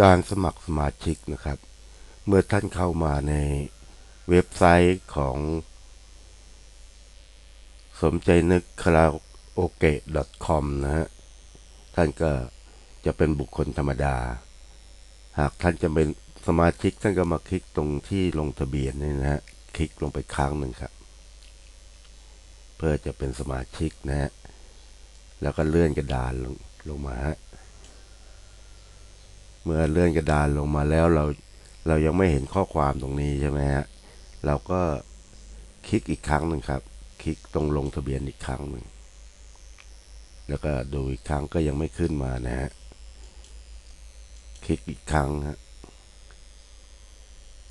การสมัครสมาชิกนะครับ เมื่อท่านเข้ามาในเว็บไซต์ของ สมใจนึกคาราโอเกะ .com นะฮะ ท่านก็จะเป็นบุคคลธรรมดา หากท่านจะเป็นสมาชิกท่านก็มาคลิกตรงที่ลงทะเบียนนี่นะฮะ คลิกลงไปครั้งหนึ่งครับ เพื่อจะเป็นสมาชิกนะฮะ แล้วก็เลื่อนกระดานลงลงมาฮะ เมื่อเลื่อนกระดานลงมาแล้วเราเรายังไม่เห็นข้อความตรงนี้ใช่ไหมฮะ เราก็คลิกอีกครั้งหนึ่งครับ คลิกตรงลงทะเบียนอีกครั้งหนึ่ง แล้วก็ดูอีกครั้งก็ยังไม่ขึ้นมานะฮะ คลิกอีกครั้งฮะ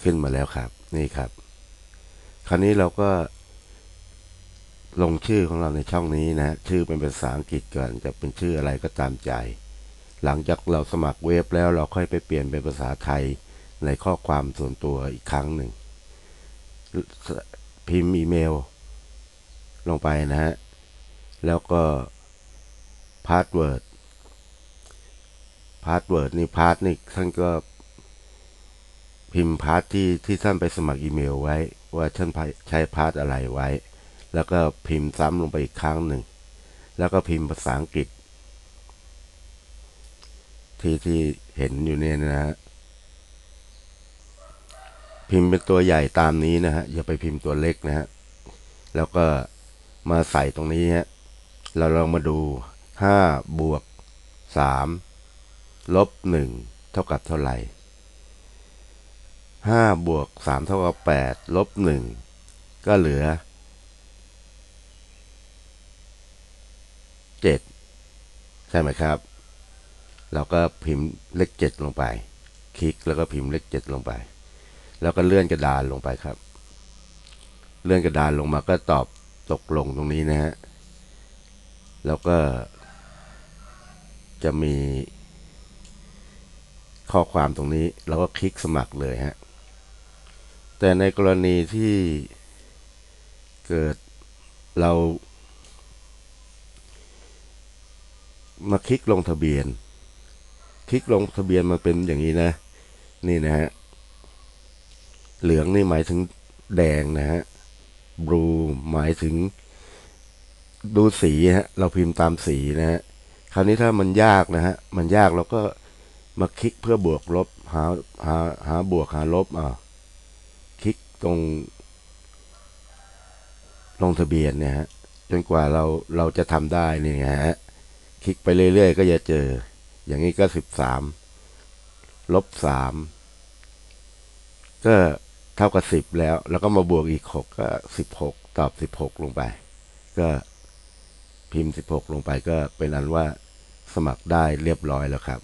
ขึ้นมาแล้วครับ นี่ครับ คราวนี้เราก็ ลงชื่อของเราในช่องนี้นะ ชื่อเป็นภาษาอังกฤษก่อนจะเป็นชื่ออะไรก็ตามใจ หลังจากเราสมัครเว็บแล้วเราค่อยไปเปลี่ยนเป็นภาษาไทยในข้อความส่วนตัวอีกครั้งหนึ่ง พิมพ์อีเมล ลงไปนะฮะ แล้วก็พาสเวิร์ดพาสเวิร์ดนี่พาสนี่ท่านก็พิมพ์พาสที่ที่ท่านไปสมัครอีเมลไว้ ว่าท่านใช้พาสอะไรไว้ แล้วก็พิมพ์ซ้ำลงไปอีกครั้งหนึ่ง แล้วก็พิมพ์ภาษาอังกฤษ ที่ที่เห็นอยู่เนี่ยนะฮะพิมพ์เป็นตัวใหญ่ตามนี้นะฮะอย่าไปพิมพ์ตัวเล็กนะฮะแล้วก็มาใส่ตรงนี้ฮะเราลองมาดูห้าบวกสามลบหนึ่งเท่ากับเท่าไหร่ห้าบวกสามเท่ากับแปดลบหนึ่งก็เหลือเจ็ดใช่ไหมครับ เราก็พิมพ์เลขเจ็ดลงไป คลิกแล้วก็พิมพ์เลขเจ็ดลงไป แล้วก็เลื่อนกระดานลงไปครับ เลื่อนกระดานลงมาก็ตอบตกลงตรงนี้นะฮะ แล้วก็ จะมีข้อความตรงนี้เราก็คลิกสมัครเลยฮะ แต่ในกรณีที่เกิดเรา มาคลิกลงทะเบียน คลิกลงทะเบียนมาเป็นอย่างนี้นะ นี่นะฮะ เหลืองนี่หมายถึงแดงนะฮะบลูหมายถึงดูสีฮะ เราพิมพ์ตามสีนะฮะ คราวนี้ถ้ามันยากนะฮะ มันยากเราก็มาคลิกเพื่อบวกลบ หาหาหาบวกหาลบอ่าคลิกตรง ลงทะเบียนเนี่ยฮะ จนกว่าเราเราจะทำได้นี่ฮะ คลิกไปเรื่อยๆ ก็จะเจอ อย่างนี้ก็สิบสามลบสามก็เท่ากับสิบแล้ว แล้วก็มาบวกอีกหกก็สิบหกตอบสิบหกลงไป ก็พิมพ์สิบหกลงไปก็เป็นอันว่าสมัครได้เรียบร้อยแล้วครับ